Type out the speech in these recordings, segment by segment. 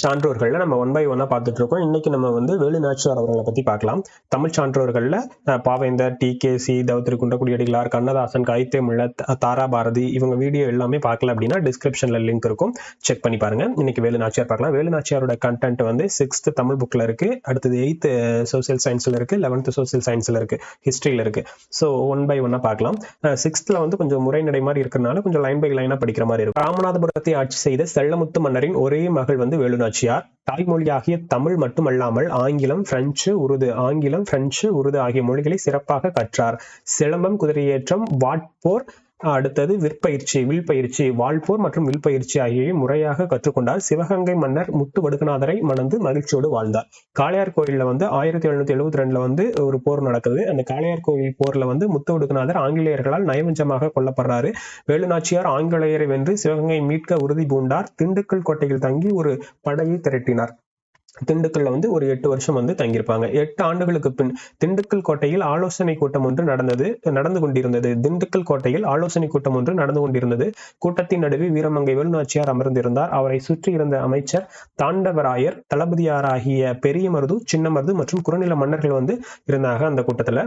சான்றோர்களில் நம்ம one by ஒன்னா பார்த்துட்டு இருக்கோம் இன்னைக்கு நம்ம வந்து வேலு நாச்சியார் அவர்களை பத்தி பார்க்கலாம். தமிழ் சான்றோர்கள்ல பாவேந்தர் டி கே சி தௌத்திரி குண்டக்குடியடிகளார் கண்ணதாசன் கைத்தேமுள்ள முள்ள தாரா பாரதி இவங்க வீடியோ எல்லாமே பார்க்கல அப்படின்னா டிஸ்கிரிப்ஷன்ல லிங்க் இருக்கும். செக் பண்ணி பாருங்க. இன்னைக்கு வேலு நாச்சியார் பார்க்கலாம். வேலு நாச்சியாரோட கண்டென்ட் வந்து சிக்ஸ்த் தமிழ் புக்ல இருக்கு. அடுத்தது எயித் சோசியல் சயின்ஸ்ல இருக்கு. லெவன்த் சோசியல் சயின்ஸ்ல இருக்கு. ஹிஸ்டரியில இருக்கு. ஸோ ஒன் பை ஒன்னா பார்க்கலாம். சிக்ஸ்த்ல வந்து கொஞ்சம் முறைநடை மாதிரி இருக்கிறனால கொஞ்சம் லைன் பை லைனா படிக்கிற மாதிரி இருக்கும். ராமநாதபுரத்தை ஆட்சி செய்த செல்லமுத்து மன்னரின் ஒரே மகள் வந்து நாச்சியார் தாய்மொழியாகிய தமிழ் மட்டுமல்லாமல் ஆங்கிலம் பிரெஞ்சு உருது ஆங்கிலம் பிரெஞ்சு உருது ஆகிய மொழிகளை சிறப்பாக கற்றார். சிலம்பம் குதிரையேற்றம் வாட்போர் அடுத்தது விற்பயிற்சி வில்பயிற்சி வாழ்போர் மற்றும் வில்பயிற்சி ஆகியவை முறையாக கற்றுக்கொண்டார் சிவகங்கை மன்னர் முத்து வடுகநாதரை மணந்து மகிழ்ச்சியோடு வாழ்ந்தார். காளையார் கோயிலில் வந்து ஆயிரத்தி எழுநூத்தி எழுபத்தி ரெண்டுல வந்து ஒரு போர் நடக்குது. அந்த காளையார் கோயில் போர்ல வந்து முத்து வடுகநாதர் ஆங்கிலேயர்களால் நயவஞ்சமாக கொல்லப்படுறாரு. வேலுநாச்சியார் ஆங்கிலேயரை வென்று சிவகங்கை மீட்க உறுதி பூண்டார். திண்டுக்கல் கோட்டையில் தங்கி ஒரு படையை திரட்டினார். திண்டுக்கல்ல வந்து ஒரு எட்டு வருஷம் வந்து தங்கியிருப்பாங்க. எட்டு ஆண்டுகளுக்கு பின் திண்டுக்கல் கோட்டையில் ஆலோசனை கூட்டம் ஒன்று நடந்தது நடந்து கொண்டிருந்தது. திண்டுக்கல் கோட்டையில் ஆலோசனை கூட்டம் ஒன்று நடந்து கொண்டிருந்தது. கூட்டத்தின் நடுவே வீரமங்கை வேலுநாச்சியார் அமர்ந்திருந்தார். அவரை சுற்றி இருந்த அமைச்சர் தாண்டவராயர் தளபதியாராகிய பெரிய மருது சின்ன மருது மற்றும் குறுநில மன்னர்கள் வந்து இருந்தாங்க அந்த கூட்டத்துல.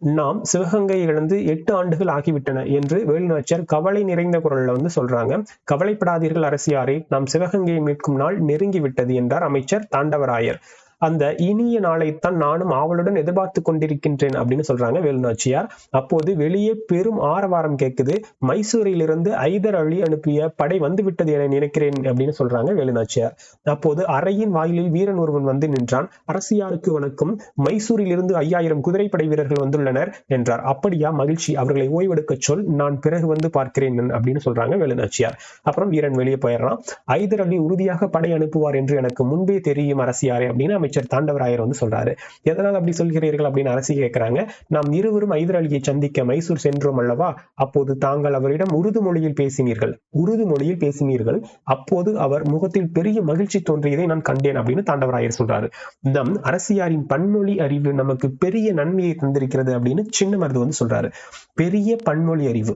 நாம் சிவகங்கை இழந்து எட்டு ஆண்டுகள் ஆகிவிட்டன என்று வேலுநாச்சியார் கவலை நிறைந்த குரல்ல வந்து சொல்றாங்க. கவலைப்படாதீர்கள் அரசியாரே நாம் சிவகங்கையை மீட்கும் நாள் நெருங்கி விட்டது என்றார் அமைச்சர் தாண்டவராயர். அந்த இனிய நாளைத்தான் நானும் ஆவலுடன் எதிர்பார்த்து கொண்டிருக்கின்றேன் அப்படின்னு சொல்றாங்க வேலுநாச்சியார் அப்போது வெளியே பெரும் ஆரவாரம் கேட்குது மைசூரிலிருந்து ஐதர் அழி அனுப்பிய படை வந்து விட்டது என நினைக்கிறேன் அப்படின்னு சொல்றாங்க வேலுநாச்சியார் அப்போது அறையின் வாயிலில் வீரன் ஒருவன் வந்து நின்றான். அரசியாருக்கு வணக்கம். மைசூரிலிருந்து ஐயாயிரம் குதிரைப்படை வீரர்கள் வந்துள்ளனர் என்றார். அப்படியா மகிழ்ச்சி. அவர்களை ஓய்வெடுக்க சொல். நான் பிறகு வந்து பார்க்கிறேன் அப்படின்னு சொல்றாங்க வேலுநாச்சியார் அப்புறம் வீரன் வெளியே போயிடுறான். ஐதர் அலி உறுதியாக படை அனுப்புவார் என்று எனக்கு முன்பே தெரியும் அரசியாரே அப்படின்னு அமைச்சர் தாண்டவராயர் வந்து சொல்றாரு. எதனால் அப்படி சொல்கிறீர்கள் அப்படின்னு அரசி கேட்கிறாங்க நாம் இருவரும் ஐதர் சந்திக்க மைசூர் சென்றோம் அல்லவா? அப்போது தாங்கள் அவரிடம் உருது மொழியில் பேசினீர்கள். உருது மொழியில் பேசினீர்கள். அப்போது அவர் முகத்தில் பெரிய மகிழ்ச்சி தோன்றியதை நான் கண்டேன் அப்படின்னு தாண்டவராயர் சொல்றாரு. நம் அரசியாரின் பன்மொழி அறிவு நமக்கு பெரிய நன்மையை தந்திருக்கிறது அப்படின்னு சின்ன மருது வந்து சொல்றாரு. பெரிய பன்மொழி அறிவு.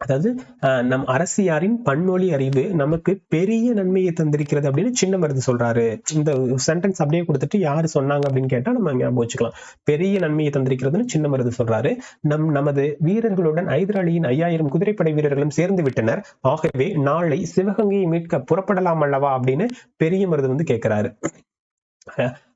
அதாவது நம் அரசியாரின் பன்மொழி அறிவு நமக்கு பெரிய நன்மையை தந்திருக்கிறது அப்படின்னு சின்ன மருந்து சொல்றாரு. இந்த சென்டென்ஸ் அப்படியே கொடுத்துட்டு யாரு சொன்னாங்க அப்படின்னு கேட்டா நம்ம ஞாபகம் வச்சுக்கலாம். பெரிய நன்மையை தந்திருக்கிறதுன்னு சின்ன மருந்து சொல்றாரு. நம் நமது வீரர்களுடன் ஐதராளியின் ஐயாயிரம் குதிரைப்படை வீரர்களும் சேர்ந்து விட்டனர். ஆகவே நாளை சிவகங்கையை மீட்க புறப்படலாம் அல்லவா அப்படின்னு பெரிய மருது வந்து கேட்கிறாரு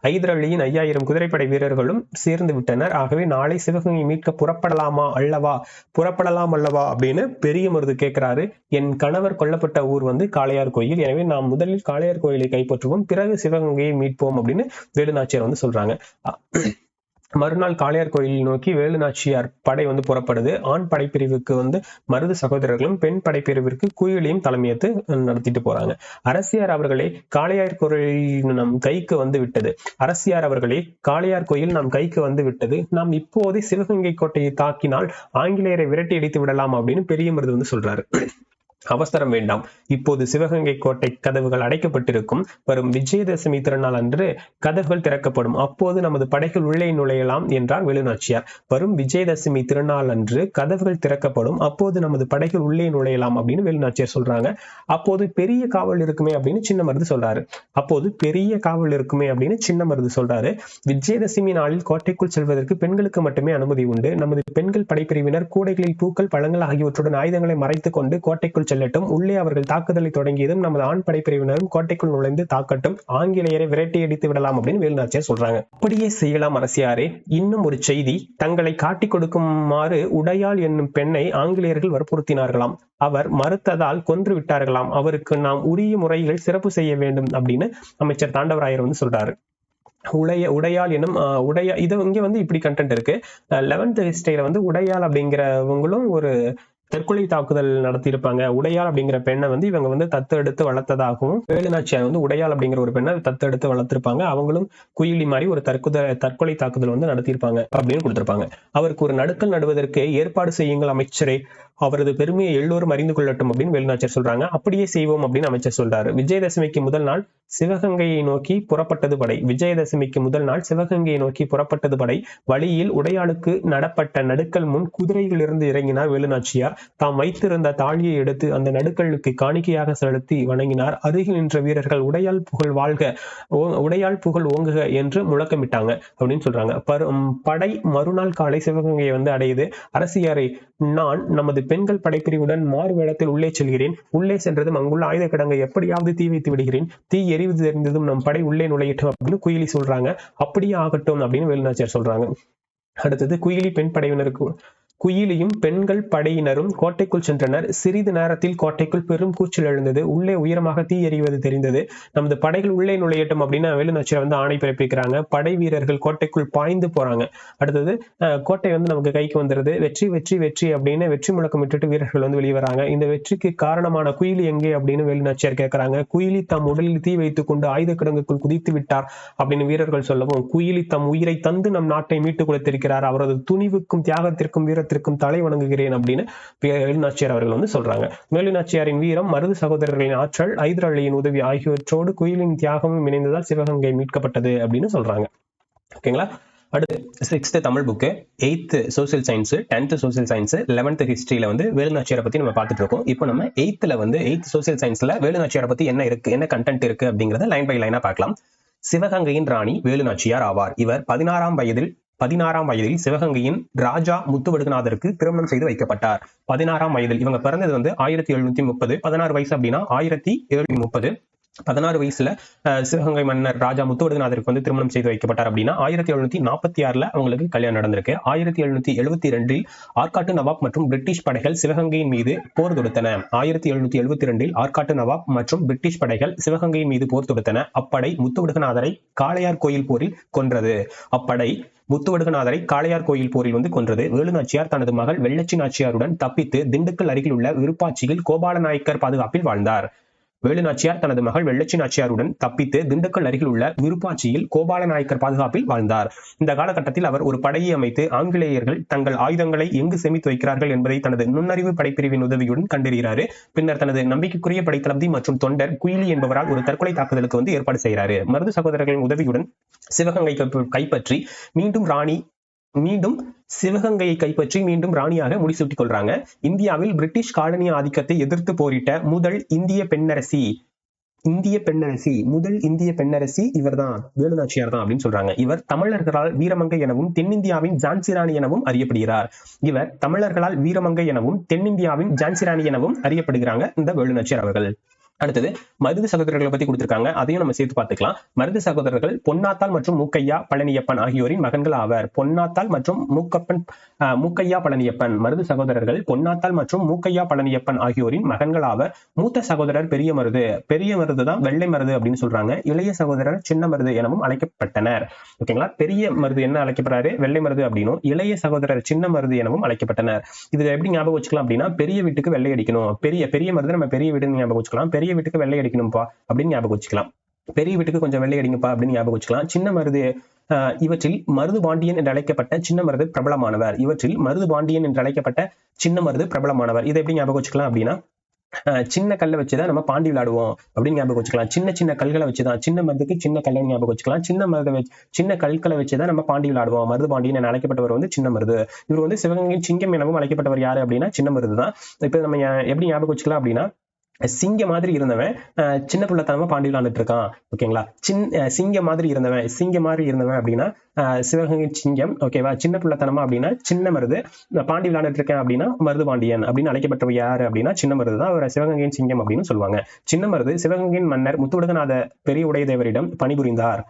ஹைதர் அலியின் ஐயாயிரம் குதிரைப்படை வீரர்களும் சேர்ந்து விட்டனர். ஆகவே நாளை சிவகங்கை மீட்க புறப்படலாமா அல்லவா? புறப்படலாம் அல்லவா? அப்படின்னு பெரிய மருது கேட்கிறாரு. என் கணவர் கொல்லப்பட்ட ஊர் வந்து காளையார் கோயில். எனவே நாம் முதலில் காளையார் கோயிலை கைப்பற்றுவோம். பிறகு சிவகங்கையை மீட்போம் அப்படின்னு வேலுநாச்சியார் வந்து சொல்றாங்க. மறுநாள் காளையார் கோயிலை நோக்கி வேலுநாச்சியார் படை வந்து புறப்படுது. ஆண் படைப்பிரிவுக்கு வந்து மருது சகோதரர்களும் பெண் படைப்பிரிவிற்கு குயிலையும் தலைமையத்து நடத்திட்டு போறாங்க. அரசியார் அவர்களே காளையார் கோயில் நம் கைக்கு வந்து விட்டது. அரசியார் அவர்களே காளையார் கோயில் நம் கைக்கு வந்து விட்டது. நாம் இப்போதே சிவகங்கை கோட்டையை தாக்கினால் ஆங்கிலேயரை விரட்டி அடித்து விடலாம் அப்படின்னு பெரிய மருது வந்து சொல்றாரு. அவசரம் வேண்டாம். இப்போது சிவகங்கை கோட்டை கதவுகள் அடைக்கப்பட்டிருக்கும். வரும் விஜயதசமி திருநாள் அன்று கதவுகள் திறக்கப்படும். அப்போது நமது படைகள் உள்ளே நுழையலாம் என்றார் வேலுநாச்சியார். வரும் விஜயதசமி திருநாள் அன்று கதவுகள் திறக்கப்படும். அப்போது நமது படைகள் உள்ளே நுழையலாம் அப்படின்னு வேலுநாச்சியார் சொல்றாங்க. அப்போது பெரிய காவல் இருக்குமே அப்படின்னு சின்ன மருது சொல்றாரு. அப்போது பெரிய காவல் இருக்குமே அப்படின்னு சின்ன மருது சொல்றாரு. விஜயதசமி நாளில் கோட்டைக்குள் செல்வதற்கு பெண்களுக்கு மட்டுமே அனுமதி உண்டு. நமது பெண்கள் படைப்பிரிவினர் கூடைகளில் பூக்கள் பழங்கள் ஆகியவற்றுடன் ஆயுதங்களை மறைத்துக் கொண்டு கோட்டைக்குள் செல்லட்டும். உள்ளே அவர்கள் தாக்குதலை தொடங்கியதும் நமது ஆண் படைப்பிரிவினரும் கோட்டைக்குள் நுழைந்து தாக்கட்டும். ஆங்கிலேயரை விரட்டி அடித்து விடலாம் அப்படின்னு வேலுநாச்சியார் சொல்றாங்க. அப்படியே செய்யலாம் அரசியாரே. இன்னும் ஒரு செய்தி. தங்களை காட்டி கொடுக்குமாறு உடையாள் என்னும் பெண்ணை ஆங்கிலேயர்கள் வற்புறுத்தினார்களாம். அவர் மறுத்ததால் கொன்று விட்டார்களாம். அவருக்கு நாம் உரிய முறைகள் சிறப்பு செய்ய வேண்டும் அப்படின்னு அமைச்சர் தாண்டவராயர் வந்து சொல்றாரு. உடைய உடையால் எனும் உடைய இது இங்க வந்து இப்படி கண்டென்ட் இருக்கு. லெவன்த் ஹிஸ்டரியில வந்து உடையால் அப்படிங்கிறவங்களும் ஒரு தற்கொலை தாக்குதல் நடத்தியிருப்பாங்க. உடையாள் அப்படிங்கிற பெண்ணை வந்து இவங்க வந்து தத்தெடுத்து வளர்த்ததாகவும் வேலுநாச்சியார் வந்து உடையாள் அப்படிங்கிற ஒரு பெண்ணை தத்தெடுத்து வளர்த்திருப்பாங்க. அவங்களும் குயிலி மாதிரி ஒரு தற்குத தற்கொலை தாக்குதல் வந்து நடத்தியிருப்பாங்க அப்படின்னு கொடுத்திருப்பாங்க. அவருக்கு ஒரு நடுக்கல் நடுவதற்கு ஏற்பாடு செய்யுங்கள் அமைச்சரே. அவரது பெருமையை எல்லோரும் அறிந்து கொள்ளட்டும் அப்படின்னு வேலுநாச்சியார் சொல்றாங்க. அப்படியே செய்வோம் அப்படின்னு அமைச்சர் சொல்றாரு. விஜயதசமிக்கு முதல் நாள் சிவகங்கையை நோக்கி புறப்பட்டது படை. விஜயதசமிக்கு முதல் நாள் சிவகங்கையை நோக்கி புறப்பட்டது படை. வழியில் உடையாளுக்கு நடப்பட்ட நடுக்கல் முன் குதிரையிலிருந்து இறங்கினார் வேலுநாச்சியார். தாம் வைத்திருந்த தாழியை எடுத்து அந்த நடுக்கல்லுக்கு காணிக்கையாக செலுத்தி வணங்கினார். அருகில் நின்ற வீரர்கள் உடையால் புகழ் வாழ்க ஓ- உடையால் புகழ் ஓங்குக என்று முழக்கமிட்டாங்க அப்படின்னு சொல்றாங்க. பரு- படை மறுநாள் காலை சிவகங்கையை வந்து அடையுது. அரசியாரை நான் நமது பெண்கள் படைப்பிரிவுடன் மாறு வேடத்தில் உள்ளே செல்கிறேன். உள்ளே சென்றதும் அங்குள்ள ஆயுத கிடங்கை எப்படியாவது தீ வைத்து விடுகிறேன். தீ எரிவது தெரிந்ததும் நம் படை உள்ளே நுழையட்டும் அப்படின்னு குயிலி சொல்றாங்க. அப்படியே ஆகட்டும் அப்படின்னு வேலுநாச்சியார் சொல்றாங்க. அடுத்தது குயிலி பெண் படையினருக்கு குயிலியும் பெண்கள் படையினரும் கோட்டைக்குள் சென்றனர். சிறிது நேரத்தில் கோட்டைக்குள் பெரும் கூச்சல் எழுந்தது. உள்ளே உயரமாக தீ எறிவது தெரிந்தது. நமது படைகள் உள்ளே நுழையட்டும் அப்படின்னு வேலுநாச்சியார் வந்து ஆணை பிறப்பிக்கிறாங்க. படை வீரர்கள் கோட்டைக்குள் பாய்ந்து போறாங்க. அடுத்தது கோட்டை வந்து நமக்கு கைக்கு வந்துருது. வெற்றி வெற்றி வெற்றி அப்படின்னு வெற்றி முழக்கம் விட்டுட்டு வீரர்கள் வந்து வெளியே வராங்க. இந்த வெற்றிக்கு காரணமான குயிலி எங்கே அப்படின்னு வேலுநாச்சியார் கேட்கிறாங்க குயிலி தம் உடலில் தீ வைத்துக் கொண்டு ஆயுத கிடங்குக்குள் குதித்து விட்டார் அப்படின்னு வீரர்கள் சொல்லவும் குயிலி தம் உயிரை தந்து நம் நாட்டை மீட்டுக் கொடுத்திருக்கிறார். அவரது துணிவுக்கும் தியாகத்திற்கும் வீரத்திற்கும் தலை வணங்குகிறேன் அப்படின்னு வேலுநாச்சியார் அவர்கள் வந்து சொல்றாங்க. வேலுநாச்சியாரின் வீரம் மருது சகோதரர்களின் ஆற்றல் ஐதரளியின் உதவி ஆகியவற்றோடு குயிலின் தியாகமும் இணைந்ததால் சிவகங்கை மீட்கப்பட்டது அப்படின்னு சொல்றாங்க. ஓகேங்களா அடுத்து sixth Tamil book eighth social science tenth social science eleventh ஹிஸ்டரியில வந்து வேலுநாச்சியாரை பத்தி நம்ம பார்த்துட்டு இருக்கோம். இப்போ நம்ம எயித்துல வந்து எயித் சோசியல் சயின்ஸ்ல வேலுநாச்சியாரை பத்தி என்ன இருக்கு என்ன கண்டென்ட் இருக்கு அப்படிங்கறத லைன் பை லைனா பார்க்கலாம். சிவகங்கையின் ராணி வேலுநாச்சியார் ஆவார். இவர் பதினாறாம் வயதில் பதினாறாம் வயதில் சிவகங்கையின் ராஜா முத்துவடுகநாதருக்கு திருமணம் செய்து வைக்கப்பட்டார். பதினாறாம் வயதில் இவங்க பிறந்தது வந்து ஆயிரத்தி எழுநூத்தி முப்பது. பதினாறு வயசு அப்படின்னா ஆயிரத்தி எழுநூத்தி முப்பது. பதினாறு வயசுல அஹ், சிவகங்கை மன்னர் ராஜா முத்துவடுகநாதருக்கு வந்து திருமணம் செய்து வைக்கப்பட்டார் அப்படின்னா ஆயிரத்தி எழுநூத்தி நாற்பத்தி ஆறுல அவங்களுக்கு கல்யாணம் நடந்திருக்கு. ஆயிரத்தி எழுநூத்தி எழுபத்தி ரெண்டில் ஆற்காட்டு நவாப் மற்றும் பிரிட்டிஷ் படைகள் சிவகங்கையின் மீது போர் தொடுத்தன. ஆயிரத்தி எழுநூத்தி எழுபத்தி ரெண்டில் ஆற்காட்டு நவாப் மற்றும் பிரிட்டிஷ் படைகள் சிவகங்கையின் மீது போர் தொடுத்தன. அப்படை முத்துவடுகநாதரை காளையார் கோயில் போரில் கொன்றது. அப்படை முத்துவடுகநாதரை காளையார் கோயில் போரில் வந்து கொன்றது. வேலுநாச்சியார் தனது மகள் வெள்ளச்சி நாச்சியாருடன் தப்பித்து திண்டுக்கல் அருகில் உள்ள விருப்பாட்சியில் கோபால நாயக்கர் பாதுகாப்பில் வாழ்ந்தார். வேலுநாச்சியார் தனது மகள் வெள்ளச்சி நாச்சியாருடன் தப்பித்து திண்டுக்கல் அருகில் உள்ள விருப்பாட்சியில் கோபால நாயக்கர் பாதுகாப்பில் வாழ்ந்தார். இந்த காலகட்டத்தில் அவர் ஒரு படையை அமைத்து ஆங்கிலேயர்கள் தங்கள் ஆயுதங்களை எங்கு சேமித்து வைக்கிறார்கள் என்பதை தனது நுண்ணறிவு படைப்பிரிவின் உதவியுடன் கண்டறிகிறாரு. பின்னர் தனது நம்பிக்கைக்குரிய படைத்தளபதி மற்றும் தொண்டர் குயிலி என்பவரால் ஒரு தற்கொலை தாக்குதலுக்கு வந்து ஏற்பாடு செய்கிறாரு. மருது சகோதரர்களின் உதவியுடன் சிவகங்கை கைப்பற்றி மீண்டும் ராணி மீண்டும் சிவகங்கையை கைப்பற்றி மீண்டும் ராணியாக முடிசூட்டிக் கொள்றாங்க. இந்தியாவில் பிரிட்டிஷ் காலனி ஆதிக்கத்தை எதிர்த்து போரிட்ட முதல் இந்திய பெண்ணரசி இந்திய பெண்ணரசி முதல் இந்திய பெண்ணரசி இவர்தான் வேலுநாச்சியார் தான் அப்படின்னு சொல்றாங்க. இவர் தமிழர்களால் வீரமங்கை எனவும் தென்னிந்தியாவின் ஜான்சி ராணி எனவும் அறியப்படுகிறார். இவர் தமிழர்களால் வீரமங்கை எனவும் தென்னிந்தியாவின் ஜான்சி ராணி எனவும் அறியப்படுகிறாங்க இந்த வேலுநாச்சியார் அவர்கள். அடுத்தது மருது சகோதரர்களை பத்தி கொடுத்திருக்காங்க. அதையும் நம்ம சேர்த்து பார்த்துக்கலாம். மருது சகோதரர்கள் பொன்னாத்தாள் மற்றும் மூக்கையா பழனியப்பன் ஆகியோரின் மகன்கள் ஆவர். பொன்னாத்தாள் மற்றும் மூக்கப்பன் மூக்கையா பழனியப்பன். மருது சகோதரர்கள் பொன்னாத்தாள் மற்றும் மூக்கையா பழனியப்பன் ஆகியோரின் மகன்கள் ஆவர். மூத்த சகோதரர் பெரிய மருது. பெரிய மருது தான் வெள்ளை மருது அப்படின்னு சொல்றாங்க. இளைய சகோதரர் சின்ன மருது எனவும் அழைக்கப்பட்டனர். ஓகேங்களா? பெரிய மருது என்ன அழைக்கப்படுறாரு? வெள்ளை மருது அப்படின்னும் இளைய சகோதரர் சின்ன மருது எனவும் அழைக்கப்பட்டனர். இதுல எப்படி ஞாபகம் வச்சுக்கலாம் அப்படின்னா பெரிய வீட்டுக்கு வெள்ளை அடிக்கணும். பெரிய பெரிய மருது நம்ம பெரிய வீடுன்னு ஞாபகம் வச்சுக்கலாம். பெரிய பெரிய வீட்டுக்கு வெள்ளை அடிக்கணும்ப்பா அப்படின்னு ஞாபகம் வச்சுக்கலாம். பெரிய வீட்டுக்கு கொஞ்சம் வெள்ளை அடிங்கப்பா அப்படின்னு ஞாபகம் வச்சுக்கலாம். சின்ன மருது இவற்றில் மருது பாண்டியன் என்று அழைக்கப்பட்ட சின்ன மருது பிரபலமானவர். இவற்றில் மருது பாண்டியன் என்று அழைக்கப்பட்ட சின்ன மருது பிரபலமானவர். இதை எப்படி ஞாபகம் வச்சுக்கலாம் அப்படின்னா சின்ன கல்லை வச்சுதான் நம்ம பாண்டி விளையாடுவோம் அப்படின்னு ஞாபகம் வச்சுக்கலாம். சின்ன சின்ன கல்களை வச்சுதான் சின்ன மருதுக்கு சின்ன கல்லை ஞாபகம் வச்சுக்கலாம். சின்ன மருதை வச்சு சின்ன கற்களை வச்சுதான் நம்ம பாண்டி விளையாடுவோம். மருது பாண்டியன் என அழைக்கப்பட்டவர் வந்து சின்ன மருது. இவர் வந்து சிவகங்கையின் சிங்கம் எனவும் அழைக்கப்பட்டவர் யாரு அப்படின்னா சின்ன மருது தான் இப்ப நம்ம எப்படி ஞாபகம் வச்சுக்கலாம் அப்படின்னா சிங்க மாதிரி இருந்தவன் சின்ன பிள்ளைத்தனமா பாண்டி விளையாண்டுட்டு இருக்கான் ஓகேங்களா? சின் சிங்க மாதிரி இருந்தவன் சிங்க மாதிரி இருந்தவன் அப்படின்னா சிவகங்கை சிங்கம் ஓகேவா? சின்ன பிள்ளைத்தனமா அப்படின்னா சின்ன மருது. பாண்டி விளையாண்டுட்டு இருக்கேன் அப்படின்னா மருது பாண்டியன் அப்படின்னு அழைக்கப்பட்டவர் யாரு அப்படின்னா சின்ன மருது தான். அவர் சிவகங்கையின் சிங்கம் அப்படின்னு சொல்லுவாங்க. சின்ன மருது சிவகங்கையின் மன்னர் முத்துவடுகநாத பெரிய உடையதேவரிடம் பணிபுரிந்தார்.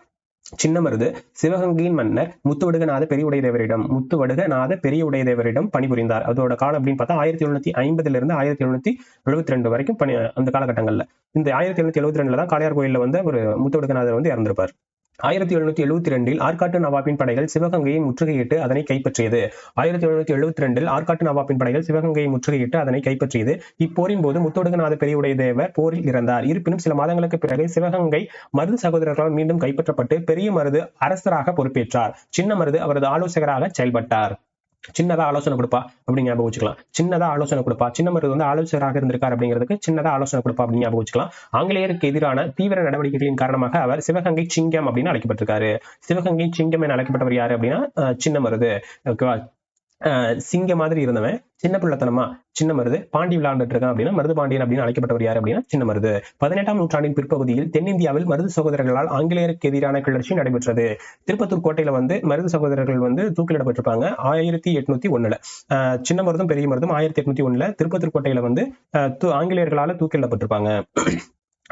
சின்ன மருது சிவகங்கையின் மன்னர் முத்துவடுகநாத பெரிய உடையதேவரிடம் முத்துவடுகநாத பெரிய உடையதேவரிடம் பணிபுரிந்தார். அதோட காலம் அப்படின்னு பார்த்தா ஆயிரத்தி எழுநூத்தி ஐம்பதுல இருந்து ஆயிரத்தி எழுநூத்தி எழுபத்தி ரெண்டு வரைக்கும் பணி அந்த காலகட்டங்கள்ல. இந்த ஆயிரத்தி எழுநூத்தி எழுபத்தி ரெண்டுல தான் காளையார் கோயில்ல வந்து ஒரு முத்துவடுகநாதர் வந்து இறந்திருப்பார். ஆயிரத்தி எழுநூத்தி எழுபத்தி ரெண்டில் ஆற்காட்டு நவாபின் படைகள் சிவகங்கையை முற்றுகையிட்டு அதனை கைப்பற்றியது. ஆயிரத்தி எழுநூத்தி எழுபத்தி ரெண்டில் ஆற்காட்டு நவாபின் படைகள் சிவகங்கையை முற்றுகையிட்டு அதனை கைப்பற்றியது. இப்போரின் போது முத்தொடுகநாத பெரியவுடைய தேவர் போரில் இறந்தார். இருப்பினும் சில மாதங்களுக்கு பிறகு சிவகங்கை மருது சகோதரர்களால் மீண்டும் கைப்பற்றப்பட்டு பெரிய மருது அரசராக பொறுப்பேற்றார். சின்ன மருது அவரது ஆலோசகராக செயல்பட்டார். சின்னதா ஆலோசனை கொடுப்பா அப்படின்னு ஞாபகம் வச்சுக்கலாம். சின்னதா ஆலோசனை கொடுப்பா. சின்ன மருது வந்து ஆலோசகராக இருந்திருக்கார் அப்படிங்கிறதுக்கு சின்னதா ஆலோசனை கொடுப்பா அப்படின்னு ஞாபகம் வச்சுக்கலாம். ஆங்கிலேயருக்கு எதிரான தீவிர நடவடிக்கைகளின் காரணமாக அவர் சிவகங்கை சிங்கம் அப்படின்னு அழைக்கப்பட்டிருக்காரு. சிவகங்கை சிங்கம் என அழைக்கப்பட்டவர் யாரு அப்படின்னா சின்ன மருது ஓகேவா? சிங்க மாதிரி இருந்தவன் சின்ன பிள்ளைத்தனமா சின்ன மருது பாண்டி விளையாண்டுட்டு இருக்கான் அப்படின்னா மருது பாண்டியன் அப்படின்னு அழைக்கப்பட்டவர் யார் அப்படின்னா சின்ன மருது. பதினெட்டாம் நூற்றாண்டின் பிற்பகுதியில் தென்னிந்தியாவில் மருது சகோதரர்களால் ஆங்கிலேயருக்கு எதிரான கிளர்ச்சி நடைபெற்றது. திருப்பத்தூர் கோட்டையில வந்து மருது சகோதரர்கள் வந்து தூக்கிலிடப்பட்டிருப்பாங்க ஆயிரத்தி எட்நூத்தி ஒண்ணுல. சின்ன மருதும் பெரிய மருதும் ஆயிரத்தி எட்நூத்தி ஒண்ணுல திருப்பத்தூர் கோட்டையில வந்து அஹ் தூ- ஆங்கிலேயர்களால தூக்கிலிடப்பட்டிருப்பாங்க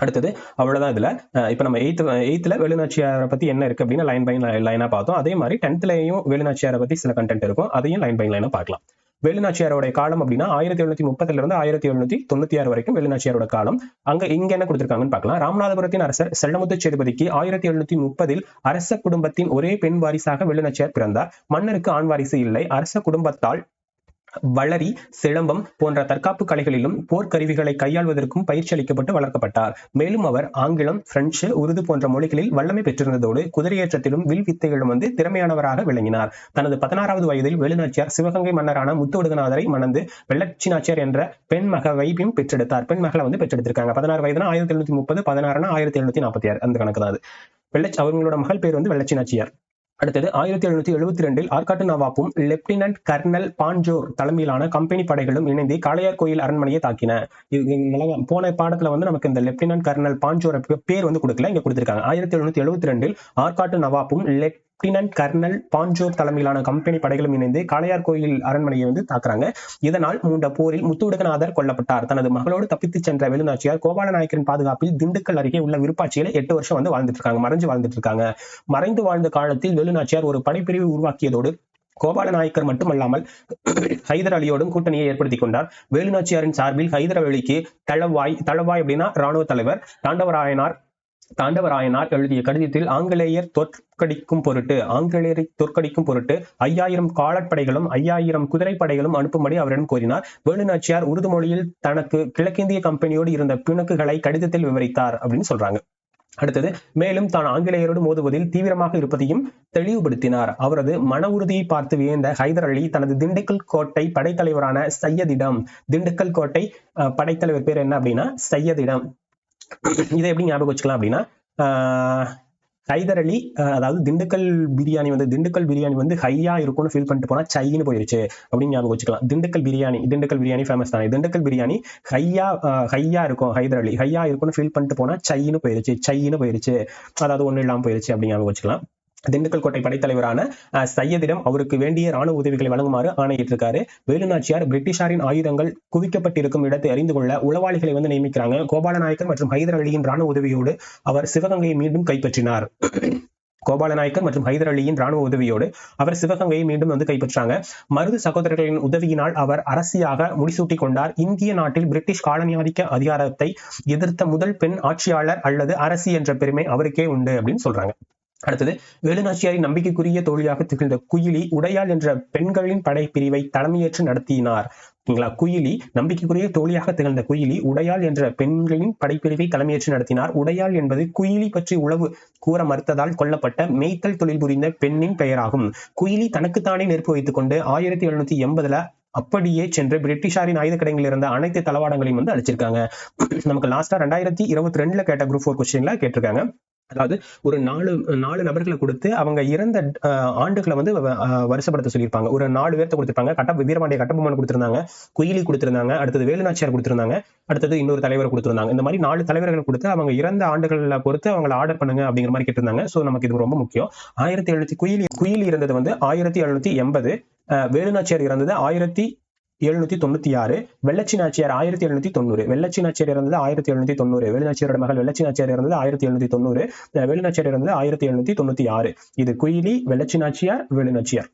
அடுத்தது அவ்வளவுதான் இதுல. இப்போ இப்ப நம்ம எயித்து எயித்தில் வேலுநாச்சியாரை பத்தி என்ன இருக்கு அப்படின்னா லைன் பை லைனாக பார்த்தோம். அதே மாதிரி டென்த்லேயும் வேலுநாச்சியாரை பத்தி சில கண்டென்ட் இருக்கும். அதையும் லைன் பை லைனாக பார்க்கலாம். வேலுநாச்சியாரோட காலம் அப்படின்னா ஆயிரத்தி எழுநூத்தி முப்பதுல இருந்து ஆயிரத்தி எழுநூத்தி தொண்ணூத்தி ஆறு வரைக்கும் வேலுநாச்சியாரோட காலம். அங்க இங்க என்ன கொடுத்திருக்காங்கன்னு பார்க்கலாம். ராமநாதபுரத்தின் அரசர் செல்லமுத்து சேதுபதிக்கு ஆயிரத்தி எழுநூத்தி முப்பதில் அரச குடும்பத்தின் ஒரே பெண் வாரிசாக வெளிநாச்சியார் பிறந்தார். மன்னருக்கு ஆண் வாரிசு இல்லை. அரச குடும்பத்தால் வளரி சிலம்பம் போன்ற தற்காப்பு கலைகளிலும் போர்க்கருவிகளை கையாள்வதற்கும் பயிற்சி அளிக்கப்பட்டு வளர்க்கப்பட்டார். மேலும் அவர் ஆங்கிலம் பிரெஞ்சு உருது போன்ற மொழிகளில் வல்லமை பெற்றிருந்ததோடு குதிரையேற்றத்திலும் வில் வித்தைகளும் வந்து திறமையானவராக விளங்கினார். தனது பதினாறாவது வயதில் வேலுநாச்சியார் சிவகங்கை மன்னரான முத்துவடுகநாதரை மணந்து வெள்ளச்சி நாச்சியார் என்ற பெண் மகவையும் பெற்றெடுத்தார். பெண் மகளை வந்து பெற்றெடுத்திருக்காங்க. பதினாறு வயதுனா ஆயிரத்தி எழுநூத்தி முப்பது பதினாறுனா ஆயிரத்தி எழுநூத்தி நாற்பத்தி ஆறு. அந்த கணக்கு தான் அது. வெள்ளச்சி அவங்களோட மகள் பேர் வந்து வெள்ளச்சி நாச்சியார் அடுத்தது ஆயிரத்தி எழுநூத்தி எழுபத்தி ரெண்டில் ஆர்காட்டு நவாப்பும் லெப்டினன்ட் கர்னல் பான்ஜோர் தலைமையிலான கம்பெனி படைகளும் இணைந்து காளையார் கோயில் அரண்மனையை தாக்கின. இது போன பாடத்துல வந்து நமக்கு இந்த லெப்டினன்ட் கர்னல் பான்ஜோர் பேர் வந்து கொடுக்கல இங்க கொடுத்திருக்காங்க. ஆயிரத்தி எழுநூத்தி எழுபத்தி ரெண்டில் ஆர்காட்டு நவாப்பும் லெப்டினன்ட் கர்னல் பாஞ்சோர் தலைமையிலான கம்பெனி படைகளும் இணைந்து காளையார் கோயில் அரண்மனையை வந்து தாக்குறாங்க. இதனால் மூண்ட போரில் முத்துவுடகநாதர் கொல்லப்பட்டார். தனது மகளோடு தப்பித்துச் சென்ற வேலுநாச்சியார் கோபால நாயக்கரின் பாதுகாப்பில் திண்டுக்கல் அருகே உள்ள விருப்பாட்சியில எட்டு வருஷம் வந்து வாழ்ந்துட்டு இருக்காங்க மறைஞ்சு வாழ்ந்துட்டு இருக்காங்க மறைந்து வாழ்ந்த காலத்தில் வேலுநாச்சியார் ஒரு படைப்பிரிவு உருவாக்கியதோடு கோபால நாயக்கர் மட்டுமல்லாமல் ஹைதர் அலியோடும் கூட்டணியை ஏற்படுத்தி கொண்டார். வேலுநாச்சியாரின் சார்பில் ஹைதர் அலிக்கு தளவாய் தளவாய் அப்படின்னா ராணுவ தலைவர் தாண்டவராயனார் தாண்டவராயனார் எழுதிய கடிதத்தில் ஆங்கிலேயர் தோற்கடிக்கும் பொருட்டு ஆங்கிலேயரை தோற்கடிக்கும் பொருட்டு ஐயாயிரம் காலாட்படைகளும் ஐயாயிரம் குதிரைப்படைகளும் அனுப்பும்படி அவரிடம் கோரினார். வேலுநாச்சியார் உருது மொழியில் தனக்கு கிழக்கிந்திய கம்பெனியோடு இருந்த பிணக்குகளை கடிதத்தில் விவரித்தார் அப்படின்னு சொல்றாங்க. அடுத்தது மேலும் தான் ஆங்கிலேயரோடு மோதுவதில் தீவிரமாக இருப்பதையும் தெளிவுபடுத்தினார். அவரது மன உறுதியை பார்த்து வியந்த ஹைதர் அலி தனது திண்டுக்கல் கோட்டை படைத்தலைவரான சையதிடம். திண்டுக்கல் கோட்டை அஹ், படைத்தலைவர் பேர் என்ன அப்படின்னா சையதிடம். இதை எப்படி ஞாபகம் வச்சுக்கலாம் அப்படின்னா ஆஹ், ஹைதர் அலி அஹ், அதாவது திண்டுக்கல் பிரியாணி வந்து திண்டுக்கல் பிரியாணி வந்து ஹையா இருக்கும்னு ஃபீல் பண்ணிட்டு போனா சைன்னு போயிருச்சு அப்படின்னு ஞாபகம் வச்சுக்கலாம். திண்டுக்கல் பிரியாணி திண்டுக்கல் பிரியாணி ஃபேமஸ் தானே. திண்டுக்கல் பிரியாணி ஹையா அஹ், ஹையா இருக்கும் ஹைதர் அலி. ஹையா இருக்கும்னு ஃபீல் பண்ணிட்டு போனா சைன்னு போயிருச்சு சைன்னு போயிருச்சு. அதாவது ஒண்ணு இல்லாம போயிருச்சு அப்படின்னு ஞாபகம் வச்சுக்கலாம். திண்டுக்கல் கோட்டை படைத்தலைவரான சையதிடம் அவருக்கு வேண்டிய ராணுவ உதவிகளை வழங்குமாறு ஆணையிட்டிருக்காரு. வேலுநாச்சியார் பிரிட்டிஷாரின் ஆயுதங்கள் குவிக்கப்பட்டிருக்கும் இடத்தை அறிந்து கொள்ள உளவாளிகளை வந்து நியமிக்கிறாங்க. கோபாலநாயக்கர் மற்றும் ஹைதர் அலியின் ராணுவ உதவியோடு அவர் சிவகங்கையை மீண்டும் கைப்பற்றினார். கோபாலநாயக்கர் மற்றும் ஹைதர் அலியின் ராணுவ உதவியோடு அவர் சிவகங்கையை மீண்டும் வந்து கைப்பற்றாங்க. மருது சகோதரர்களின் உதவியினால் அவர் அரசியாக முடிசூட்டிக் கொண்டார். இந்திய நாட்டில் பிரிட்டிஷ் காலனியாதிக்க அதிகாரத்தை எதிர்த்த முதல் பெண் ஆட்சியாளர் அல்லது அரசி என்ற பெருமை அவருக்கே உண்டு அப்படின்னு சொல்றாங்க. அடுத்தது வேலுநாச்சியாரின் நம்பிக்கைக்குரிய தோழியாக திகழ்ந்த குயிலி உடையாள் என்ற பெண்களின் படைப்பிரிவை தலைமையேற்று நடத்தினார். ஓகேங்களா? குயிலி நம்பிக்கைக்குரிய தோழியாக திகழ்ந்த குயிலி உடையாள் என்ற பெண்களின் படைப்பிரிவை தலைமையேற்று நடத்தினார். உடையாள் என்பது குயிலி பற்றி உளவு கூற மறுத்ததால் கொல்லப்பட்ட மேய்த்தல் தொழில் புரிந்த பெண்ணின் பெயராகும். குயிலி தனக்குத்தானே நெருப்பு வைத்துக் கொண்டு ஆயிரத்தி எழுநூத்தி எண்பதுல அப்படியே சென்று பிரிட்டிஷாரின் ஆயுத கடைகளில் இருந்த அனைத்து தளவாடங்களையும் வந்து அழிச்சிருக்காங்க. நமக்கு லாஸ்டா ரெண்டாயிரத்தி இருபத்தி ரெண்டுல கேட்ட குரூப் ஃபோர் கொஸ்டின்ல கேட்டிருக்காங்க. அதாவது ஒரு நாலு நாலு நபர்களை கொடுத்து அவங்க இறந்த ஆண்டுகளை வந்து வருஷப்படுத்த சொல்லியிருப்பாங்க. ஒரு நாலு பேர்த்த கொடுத்துருப்பாங்க. கட்ட வீரபாண்டிய கட்டபொம்மன் கொடுத்திருந்தாங்க. குயிலி கொடுத்திருந்தாங்க. அடுத்தது வேலுநாச்சியார் கொடுத்திருந்தாங்க. அடுத்தது இன்னொரு தலைவர் கொடுத்திருந்தாங்க. இந்த மாதிரி நாலு தலைவர்கள் கொடுத்து அவங்க இறந்த ஆண்டுகளை பொறுத்து அவங்களை ஆர்டர் பண்ணுங்க அப்படிங்கிற மாதிரி கேட்டிருந்தாங்க. சோ நமக்கு இது ரொம்ப முக்கியம். ஆயிரத்தி எழுநூத்தி குயிலி குயிலி இருந்தது வந்து ஆயிரத்தி எழுநூத்தி எண்பது. வேலுநாச்சியார் இறந்தது ஆயிரத்தி எழுநூத்தி தொண்ணூத்தி ஆறு வெள்ளச்சி நாச்சியார் ஆயிரத்தி எழுநூத்தி தொண்ணூறு வெள்ளச்சி நாச்சியார் இருந்தது ஆயிரத்தி எழுநூத்தி தொண்ணூறு வேலுநாச்சியாரோட மகள் வெள்ளச்சி நாச்சியார் இருந்தது ஆயிரத்தி எழுநூத்தி தொண்ணூறு அஹ் இருந்தது ஆயிரத்தி எழுநூத்தி தொண்ணூத்தி ஆறு. இது குயிலி வெள்ளச்சி நாச்சியார்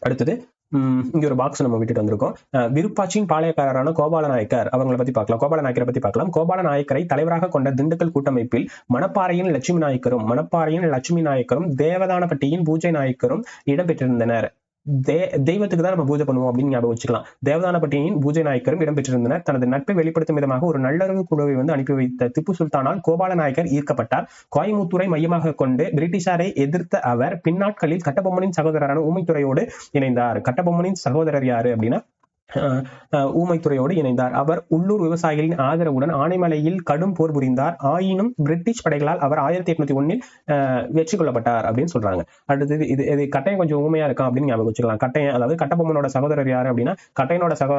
அடுத்தது உம் இங்க ஒரு பாக்ஸ் நம்ம விட்டுட்டு வந்திருக்கோம். அஹ் விருப்பாட்சியின் பாளையக்காரரான கோபால நாயக்கர் அவங்களை பத்தி பார்க்கலாம். கோபால நாயக்கரை பத்தி பார்க்கலாம். கோபால நாயக்கரை தலைவராக கொண்ட திண்டுக்கல் கூட்டமைப்பில் மணப்பாறையின் லட்சுமி நாயக்கரும் மணப்பாறையின் லட்சுமி நாயக்கரும் தேவதானப்பட்டியின் பூஜை நாயக்கரும் இடம்பெற்றிருந்தனர். தே தெய்வத்துக்கு தான் நம்ம பூஜை பண்ணுவோம் அப்படின்னு ஞாபகம் வச்சுக்கலாம். தேவதானப்பட்டியின் பூஜை நாயக்கரும் இடம்பெற்றிருந்தனர். தனது நட்பை வெளிப்படுத்தும் விதமாக ஒரு நல்லுறவு குழுவை வந்து அனுப்பி வைத்த திப்பு சுல்தானால் கோபால நாயக்கர் ஈர்க்கப்பட்டார். கோயமுத்தூரை மையமாக கொண்டு பிரிட்டிஷாரை எதிர்த்த அவர் பின்னாட்களில் கட்டபொம்மனின் சகோதரரான ஊமைத்துறையோடு இணைந்தார். கட்டபொம்மனின் சகோதரர் யாரு அப்படின்னா ஊமைத்துறையோடு இணைந்தார். அவர் உள்ளூர் விவசாயிகளின் ஆதரவுடன் ஆனைமலையில் கடும் போர் புரிந்தார். ஆயினும் பிரிட்டிஷ் படைகளால் அவர் ஆயிரத்தி எட்நூத்தி ஒன்னில் வெற்றி கொள்ளப்பட்டார் அப்படின்னு சொல்றாங்க. அடுத்தது இது இது கட்டையன் கொஞ்சம் ஊமையா இருக்கான் அப்படின்னு ஞாபகம் வச்சுக்கலாம். கட்டையன் அதாவது கட்டபொம்மனோட சகோதரர் யாரு அப்படின்னா கட்டையனோட சக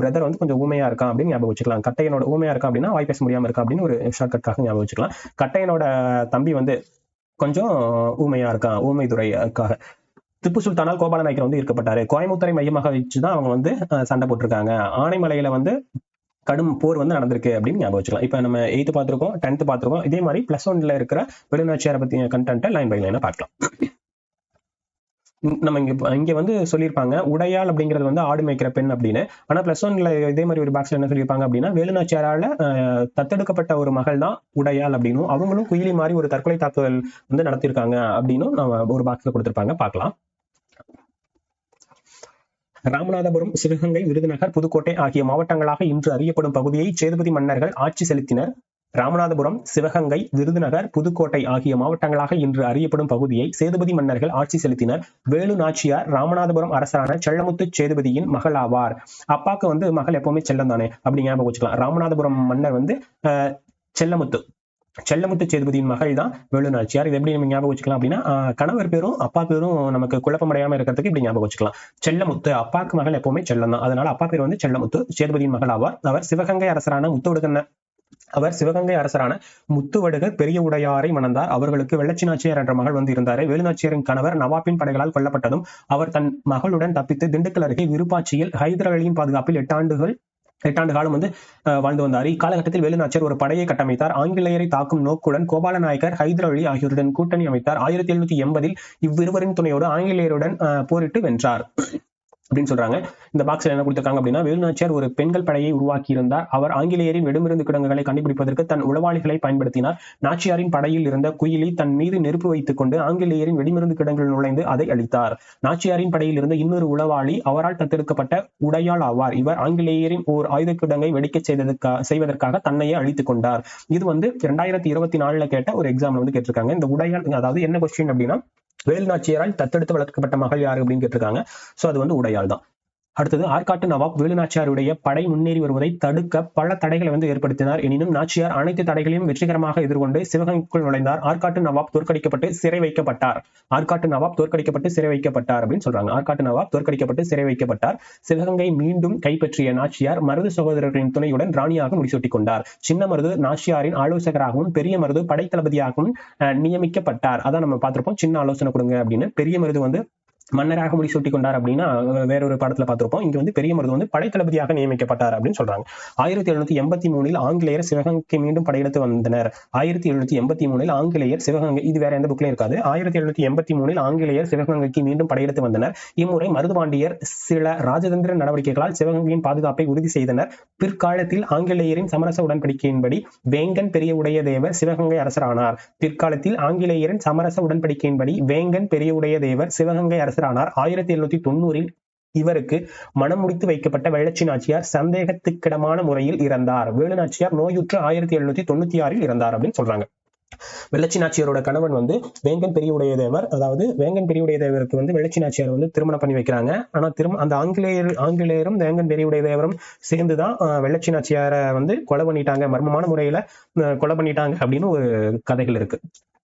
பிரதர் வந்து கொஞ்சம் ஊமையா இருக்கான் அப்படின்னு ஞாபகம் வச்சுக்கலாம். கட்டையனோட ஊமையா இருக்கா அப்படின்னா வாய் பேச முடியாம இருக்கா அப்படின்னு ஒரு ஷார்ட்கட்காக ஞாபகம் வச்சுக்கலாம். கட்டையனோட தம்பி வந்து கொஞ்சம் ஊமையா இருக்கான் ஊமைதுறைக்காக திப்பு சுல்தானால் கோபால நாயக்கர் வந்து இருக்கப்பட்டாரு கோயம்புத்தூரை மையமாக வச்சுதான் அவங்க வந்து சண்டை போட்டிருக்காங்க. ஆனைமலையில வந்து கடும் போர் வந்து நடந்திருக்கு அப்படின்னு ஞாபகம் வச்சுக்கலாம். இப்போ நம்ம எயித்து பார்த்திருக்கோம் டென்த்து பார்த்திருக்கோம். இதே மாதிரி பிளஸ் ஒன்ல இருக்கிற வெளிநாச்சியாரை பத்தி கண்டென்ட்டை லைன் பை லைனாக பார்க்கலாம். நம்ம இங்க இங்க வந்து சொல்லியிருப்பாங்க உடையாள் அப்படிங்கிறது வந்து ஆடு மேய்க்கிற பெண் அப்படின்னு. ஆனா பிளஸ் ஒன்ல இதே மாதிரி ஒரு பாக்ஸ்ல என்ன சொல்லியிருப்பாங்க அப்படின்னா வேலுநாச்சியாரால தத்தெடுக்கப்பட்ட ஒரு மகள் தான் உடையாள் அப்படின்னும். அவங்களும் குயிலி மாதிரி ஒரு தற்கொலை தாக்குதல் வந்து நடத்தியிருக்காங்க அப்படின்னும் நம்ம ஒரு பாக்ஸ்ல கொடுத்திருப்பாங்க. பார்க்கலாம். ராமநாதபுரம் சிவகங்கை விருதுநகர் புதுக்கோட்டை ஆகிய மாவட்டங்களாக இன்று அறியப்படும் பகுதியை சேதுபதி மன்னர்கள் ஆட்சி செலுத்தினர். ராமநாதபுரம் சிவகங்கை விருதுநகர் புதுக்கோட்டை ஆகிய மாவட்டங்களாக இன்று அறியப்படும் பகுதியை சேதுபதி மன்னர்கள் ஆட்சி செலுத்தினர். வேலு நாச்சியார் ராமநாதபுரம் அரசரான செல்லமுத்து சேதுபதியின் மகள் ஆவார் அப்பாக்கு வந்து மகள் எப்பவுமே செல்லம் தானே? அப்படி ஞாபகம் வச்சுக்கலாம். ராமநாதபுரம் மன்னர் வந்து செல்லமுத்து. செல்லமுத்து சேதுபதியின் மகள் தான் வேலுநாச்சியார். இது எப்படி நம்ம ஞாபகம் வச்சுக்கலாம் அப்படின்னா கணவர் பேரும் அப்பா பேரும் நமக்கு குழப்பமடையாம இருக்கிறதுக்கு இப்படி ஞாபகம் வச்சுக்கலாம். செல்லமுத்து அப்பாக்கு மகள் எப்பவுமே செல்லம் தான். அதனால அப்பா பேர் வந்து செல்லமுத்து சேதுபதியின் மகள் ஆவார். அவர் சிவகங்கை அரசரான முத்தொடுகண்ண அவர் சிவகங்கை அரசரான முத்துவடுகர் பெரிய உடையாரை மணந்தார். அவர்களுக்கு வெள்ளச்சி நாச்சியார் என்ற மகள் வந்து இருந்தார். வேலுநாச்சியாரின் கணவர் நவாப்பின் படைகளால் கொல்லப்பட்டதும் அவர் தன் மகளுடன் தப்பித்து திண்டுக்கல் அருகே விருப்பாட்சியில் ஹைதர் அலியின் பாதுகாப்பில் எட்டாண்டுகள் எட்டாண்டு காலம் வந்து அஹ், வாழ்ந்து வந்தார். இக்காலகட்டத்தில் வேலுநாச்சியார் ஒரு படையை கட்டமைத்தார். ஆங்கிலேயரை தாக்கும் நோக்குடன் கோபால நாயக்கர் ஹைதர் ஆகியோருடன் கூட்டணி அமைத்தார். ஆயிரத்தி எழுநூத்தி எண்பதில் இவ்விருவரின் துணையோடு ஆங்கிலேயருடன் அஹ், போரிட்டு வென்றார். அப்படின்னு சொல்றாங்க. இந்த பாக்ஸ்ல என்ன கொடுத்திருக்காங்க அப்படின்னா வேலுநாச்சியார் ஒரு பெண்கள் படையை உருவாக்கி இருந்தார் அவர் ஆங்கிலேயரின் வெடிமருந்து கிடங்குகளை கண்டுபிடிப்பதற்கு தன் உளவாளிகளை பயன்படுத்தினார். நாச்சியாரின் படையில் இருந்த குயிலி தன் மீது நெருப்பு வைத்துக் கொண்டு ஆங்கிலேயரின் வெடிமருந்து கிடங்கில் நுழைந்து அதை அளித்தார் நாச்சியாரின் படையில் இருந்த இன்னொரு உளவாளி அவரால் தத்தெடுக்கப்பட்ட உடையாள் ஆவார். இவர் ஆங்கிலேயரின் ஓர் ஆயுத கிடங்கை வெடிக்க செய்ததற்காக செய்வதற்காக தன்னையே அழித்துக் கொண்டார். இது வந்து இரண்டாயிரத்தி இருபத்தி நாலுல கேட்ட ஒரு எக்ஸாம்ல வந்து கேட்டிருக்காங்க. இந்த உடையாள் அதாவது என்ன கொஸ்டின் அப்படின்னா வேலுநாச்சியாரால் தத்தெடுத்து வளர்க்கப்பட்ட மகள் யார் அப்படின்னு கேட்டிருக்காங்க. சோ அது வந்து உடையாள் தான் அடுத்தது ஆற்காட்டு நவாப் வேலுநாச்சியாருடைய படை முன்னேறி வருவதை தடுக்க பல தடைகளை வந்து ஏற்படுத்தினார். எனினும் நாச்சியார் அனைத்து தடைகளையும் வெற்றிகரமாக எதிர்கொண்டு சிவகங்கைக்குள் நுழைந்தார். ஆற்காட்டு நவாப் தோற்கடிக்கப்பட்டு சிறை வைக்கப்பட்டார். ஆற்காட்டு நவாப் தோற்கடிக்கப்பட்டு சிறை வைக்கப்பட்டார் அப்படின்னு சொல்றாங்க. ஆற்காட்டு நவாப் தோற்கடிக்கப்பட்டு சிறை வைக்கப்பட்டார். சிவகங்கை மீண்டும் கைப்பற்றிய நாச்சியார் மருது சகோதரர்களின் துணையுடன் ராணியாக முடிசூட்டிக் கொண்டார். சின்ன மருது நாச்சியாரின் ஆலோசகராகவும் பெரிய மருது படைத்தளபதியாகவும் அஹ், நியமிக்கப்பட்டார். அதான் நம்ம பார்த்திருப்போம். சின்ன ஆலோசனை கொடுங்க அப்படின்னு பெரிய மருது வந்து மன்னராக முடிசூட்டி கொண்டார் அப்படின்னா வேற ஒரு படத்துல பார்த்திருப்போம். இங்க வந்து பெரிய மருது வந்து படைத்தளபதியாக நியமிக்கப்பட்டார் அப்படின்னு சொல்றாங்க. ஆயிரத்தி எழுநூத்தி எண்பத்தி மூணில் ஆங்கிலேயர் சிவகங்கை மீண்டும் படையெடுத்து வந்தனர். ஆயிரத்தி எழுநூத்தி எண்பத்தி மூணில் ஆங்கிலேயர் சிவகங்கை இது வேற எந்த புக்லயும் இருக்காது. ஆயிரத்தி எழுநூத்தி எண்பத்தி மூணில் ஆங்கிலேயர் சிவகங்கைக்கு மீண்டும் படையெடுத்து வந்தனர். இம்முறை மருதுபாண்டியர் சில ராஜதந்திர நடவடிக்கைகளால் சிவகங்கையின் பாதுகாப்பை உறுதி செய்தனர். பிற்காலத்தில் ஆங்கிலேயரின் சமரச உடன்படிக்கையின்படி வேங்கன் பெரிய உடைய தேவர் சிவகங்கை அரசரானார். பிற்காலத்தில் ஆங்கிலேயரின் சமரச உடன்படிக்கையின்படி வேங்கன் பெரிய உடைய தேவர் சிவகங்கை அரசர் அரசரானார் ஆயிரத்தி எழுநூத்தி தொண்ணூறில் இவருக்கு மனம் முடித்து வைக்கப்பட்ட வேளச்சி நாச்சியார் சந்தேகத்துக்கிடமான முறையில் இறந்தார். வேலு நாச்சியார் நோயுற்று ஆயிரத்தி எழுநூத்தி தொண்ணூத்தி ஆறில் இறந்தார் அப்படின்னு சொல்றாங்க. வெள்ளச்சி நாச்சியாரோட கணவன் வந்து வேங்கன் பெரியுடைய தேவர் அதாவது வேங்கன் பெரியுடைய தேவருக்கு வந்து வெள்ளச்சி நாச்சியார் வந்து திருமணம் பண்ணி வைக்கிறாங்க. ஆனா திரும்ப அந்த ஆங்கிலேயர் ஆங்கிலேயரும் வேங்கன் பெரியுடைய தேவரும் சேர்ந்துதான் வெள்ளச்சி நாச்சியாரை வந்து கொலை பண்ணிட்டாங்க. மர்மமான முறையில கொலை பண்ணிட்டாங்க அப்படின்னு ஒரு கதைகள் இருக்கு.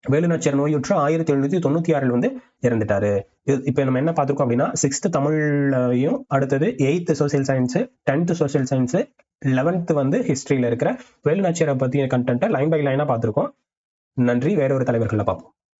வேலுநாச்சியார் நோயுற்று ஆயிரத்தி எழுநூத்தி தொண்ணூத்தி ஆறில் வந்து இறந்துட்டாரு. இப்ப நம்ம என்ன பார்த்துருக்கோம் அப்படின்னா சிக்ஸ்த் தமிழ்லையும் அடுத்தது eighth social science tenth social science eleventh வந்து ஹிஸ்டரியில இருக்கிற வேலுநாச்சியாரை பத்தி கண்டென்ட்டை லைன் பை லைனா பார்த்துருக்கோம். நன்றி. வேற ஒரு தலைவர்களை பார்ப்போம்.